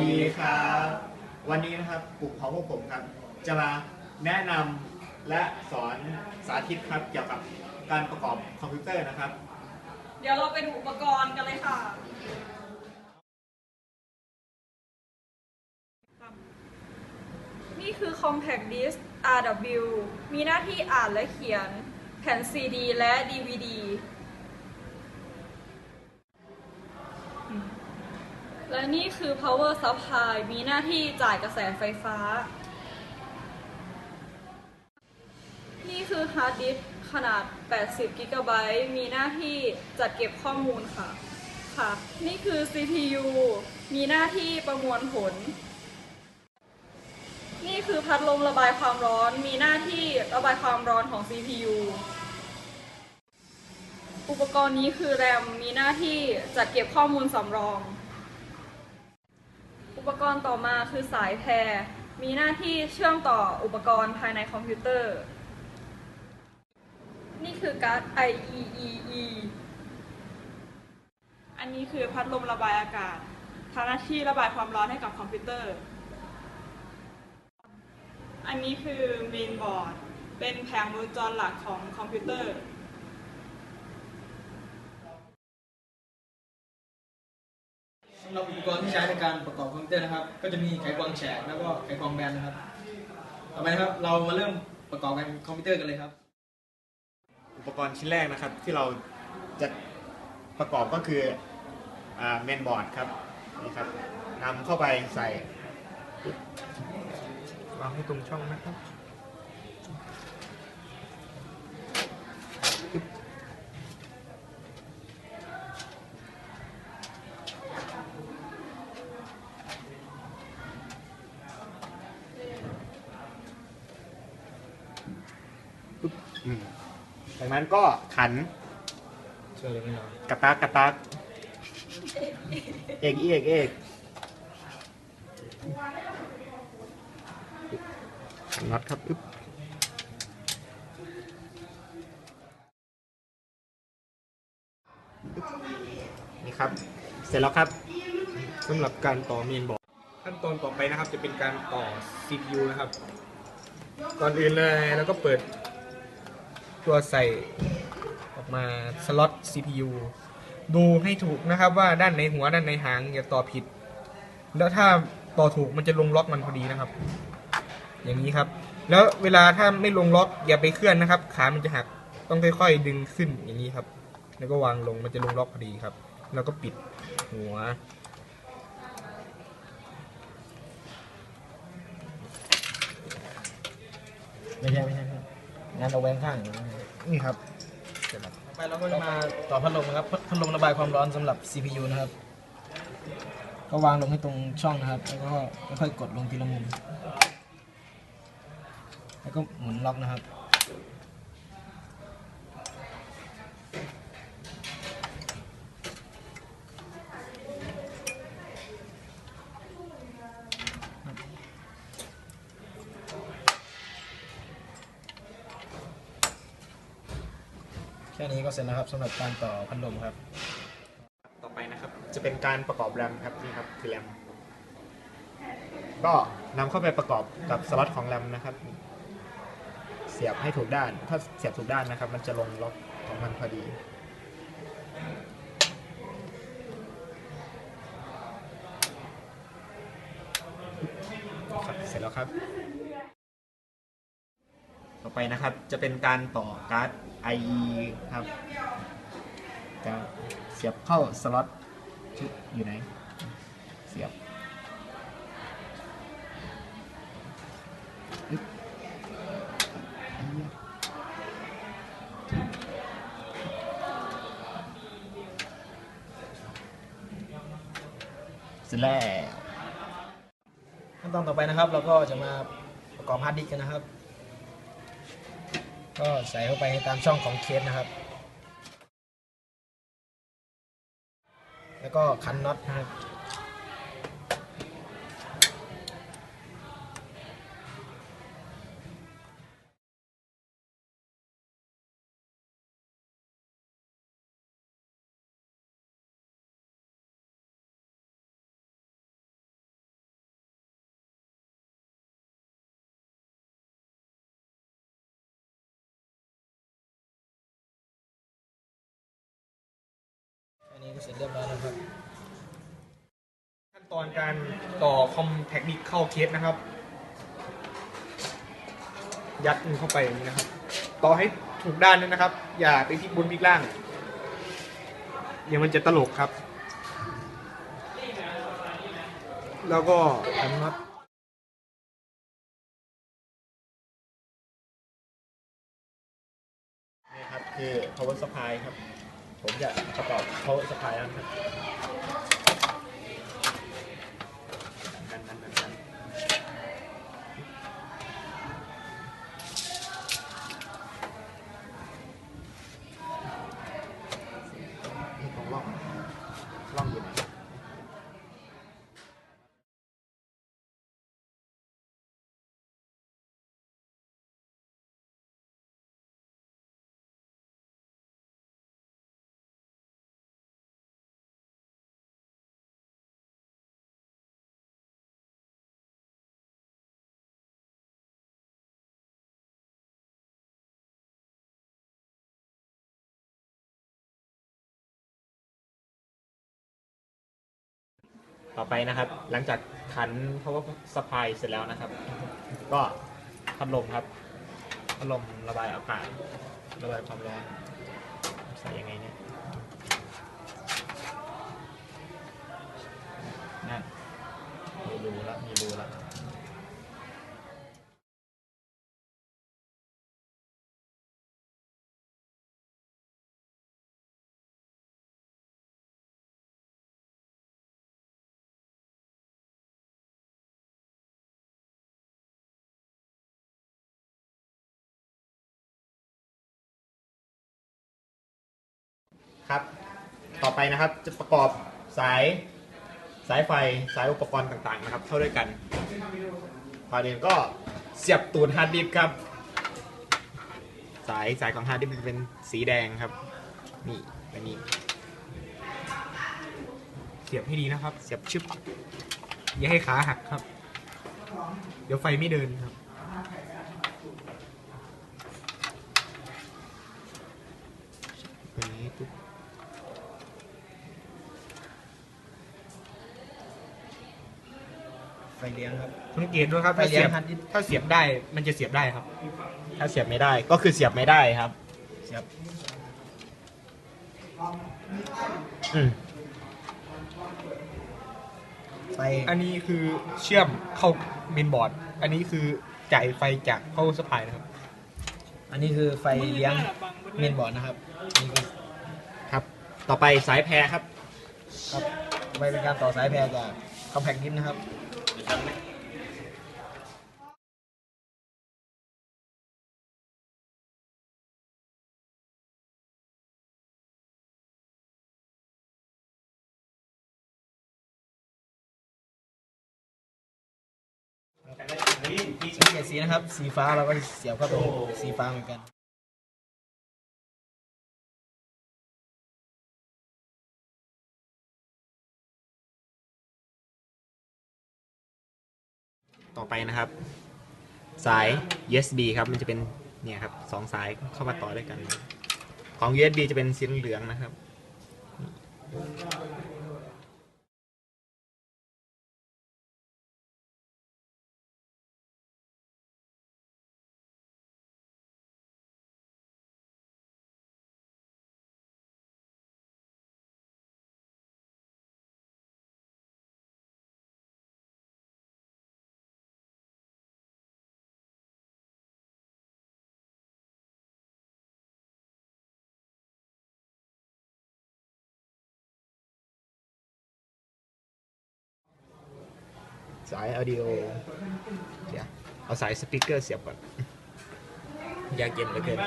ดีครับ วันนี้นะครับกลุ่มของพวกผมครับ จะมาแนะนำและสอนสาธิตครับเกี่ยวกับการประกอบคอมพิวเตอร์นะครับ เดี๋ยวเราไปดูอุปกรณ์กันเลยค่ะ นี่คือ Compact Disc RW มีหน้าที่อ่านและเขียน แผ่น CD และ DVD อืม และนี่คือ Power Supply มีหน้าที่จ่ายกระแสไฟฟ้า นี่คือ Hard Disk ขนาด 80 กิกะไบต์มีหน้าที่จัดเก็บข้อมูลค่ะ ค่ะ นี่คือ CPU มีหน้าที่ประมวลผล นี่คือพัดลมระบายความร้อน มีหน้าที่ระบายความร้อนของ CPU อุปกรณ์นี้คือแรมมีหน้าที่จัดเก็บข้อมูลสำรอง อุปกรณ์ต่อมาคือสายแพร มีหน้าที่เชื่อมต่ออุปกรณ์ภายในคอมพิวเตอร์ นี่คือการ์ด IEEE อันนี้คือพัดลมระบายอากาศทำหน้าที่ระบายความร้อนให้กับคอมพิวเตอร์ อันนี้คือเมนบอร์ด เป็นแผงวงจรหลักของคอมพิวเตอร์สำหรับอุปกรณ์ที่ใช้ในการประก อบคอมพิวเตอร์นะครับ ก็จะมีไขควงแฉกแล้วก็ไขควงแบนนะครับ ต่อไปนะครับเรามาเริ่มประกอบกันคอมพิวเตอร์กันเลยครับ อุปกรณ์ชิ้นแรกนะครับที่เราจะประกอบก็คือเมนบอร์ดครับนี่ครับนำเข้าไปใส่วางให้ตรงช่องนะครับปึ๊บ ปึ๊บอืมจากนั้นก็ขันช่วยเลยไม่น้อยกระตักกระตักเอกเอกเอกน็อตครับอึ๊บอึ๊บนี่ครับ เสร็จแล้วครับสำหรับการต่อเมนบอร์ดขั้นตอนต่อไปนะครับจะเป็นการต่อ CPU นะครับ ก่อนอื่นเลยแล้วก็เปิด ตัวใส่ออกมาสล็อต CPU ดูให้ถูกนะครับว่าด้านในหัวด้านในหางอย่าต่อผิด แล้วถ้าต่อถูกมันจะลงล็อกมันพอดีนะครับ อย่างนี้ครับ แล้วเวลาถ้าไม่ลงล็อกอย่าไปเคลื่อนนะครับ ขามันจะหักต้องค่อยๆดึงขึ้นอย่างนี้ครับ แล้วก็วางลงมันจะลงล็อกพอดีครับ แล้วก็ปิดหัว ไม่ใช่ไม่ใช่ไม่ใช่งานเอาแหวนข้างนี่ครับต่อไปเราก็จะมาต่อพัดลมนะครับพัดพัดลมระบายความร้อนสำหรับ CPU นะครับ ก็วางลงให้ตรงช่องนะครับ แล้วก็ค่อยๆกดลงทีละมุม แล้วก็หมุนล็อกนะครับ ค่นี้ก็เสร็จแล้วครับสำหรับการต่อพัดลมครับ ต่อไปนะครับจะเป็นการประกอบแรมครับนี่ครับคือแรมก็นำเข้าไปประกอบกับสล็อตของแรมนะครับ เสียบให้ถูกด้าน ถ้าเสียบถูกด้านนะครับ มันจะลงล็อกของมันพอดีครับเสร็จแล้วครับ ต่อไปนะครับจะเป็นการต่อการ์ด IE ครับ จะเสียบเข้าสล็อตชุดอยู่ไหน เสียบเสร็จแล้วขั้นตอนต่อไปนะครับ เราก็จะมาประกอบฮาร์ดดิสก์กันนะครับ ก็ใส่เข้าไปตามช่องของเคสนะครับ แล้วก็คันน็อตนะครับ เสร็จเรียบร้อยแล้วครับ ขั้นตอนการต่อคอมแพคดิเข้าเคสนะครับ ยัดมันเข้าไปอย่างนี้นะครับ ต่อให้ถูกด้านด้วยนะครับ อย่าไปพลิกบนพลิกล่างเดี๋ยวมันจะตลกครับ แล้วก็ทำน็อตนี่ครับคือ power supply ครับ ผมจะประกอบ power supply แล้วนะครับ ต่อไปนะครับ หลังจากขัน power supply เสร็จแล้วนะครับ ก็พัดลมครับพัดลมระบายอากาศระบายความร้อนใส่ยังไงเนี่ยนั่นมีรูแล้วมีรูแล้ว ครับ ต่อไปนะครับจะประกอบสายสายไฟสายอุปกรณ์ต่างๆนะครับ เข้าด้วยกันก่อนอื่นก็เสียบตูดฮาร์ดดิสครับ สายสายของฮาร์ดดิสเป็นสีแดงครับ นี่อันนี้ เสียบให้ดีนะครับ เสียบชึบอย่าให้ขาหักครับ เดี๋ยวไฟไม่เดินครับนี้ปุ๊บ ไฟเลี้ยงครับ สังเกตด้วยครับไฟถ้าเลี้เสียยงบฮาร์ดดิสก์ถ้าเสียบได้มันจะเสียบได้ครับ ถ้าเสียบไม่ได้ก็คือเสียบไม่ได้ครับ เสียบอืมไฟอันนี้คือเชื่อมเข้าเมนบอร์ด อันนี้คือจ่ายไฟจากเข้าสปายนะครับ อันนี้คือไฟเลี้ยงเมนบอร์ดนะครับนี่คือครับ ต่อไปสายแพรครับครับไฟเป็นการต่อสายแพรจากคอมแพคดิสนะครับ สังเกตสีนะครับ สีฟ้าเราก็เสียบเข้าไปสีฟ้าเหมือนกัน ต่อไปนะครับ สาย USB ครับมันจะเป็นเนี่ยครับสองสายเข้ามาต่อด้วยกัน ของ USB จะเป็นสีเหลืองนะครับ สายออดิโอเดี๋ยวเอาสายสปีกเกอร์เสียบก่อนยากเย็นเหลือเกิน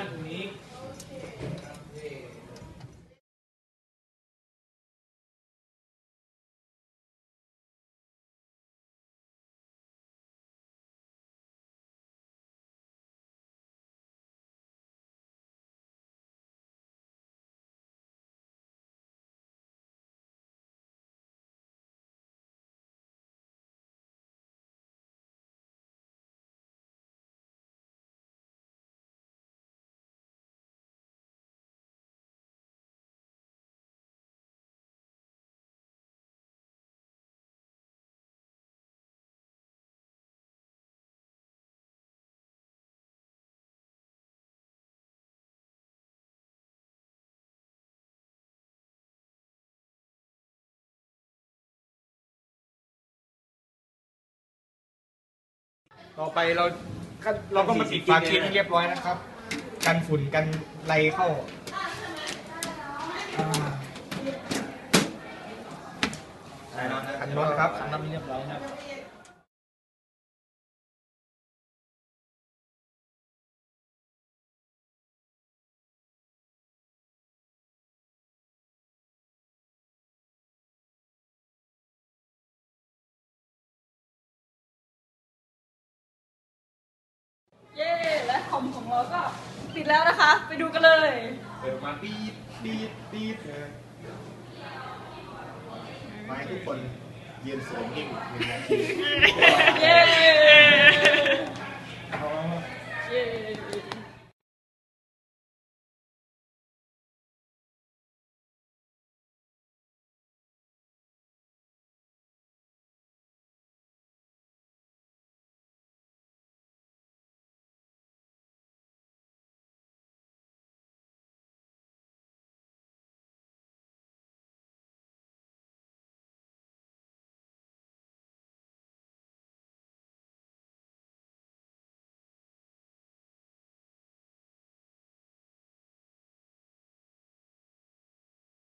ต่อไปเราก็เราก็มาติดฝาเคสให้เรียบร้อยนะครับ กันฝุ่นกันไรเข้าอ่าขันน็อตครับขันน็อตเรียบร้อยครับ มของเราก็ติดแล้วนะคะ ไปดูกันเลยเปิดมาปีดปีดปีดเลยม้ทุกคนเย็นสวยนิ่งหนึ่งเย้ เย้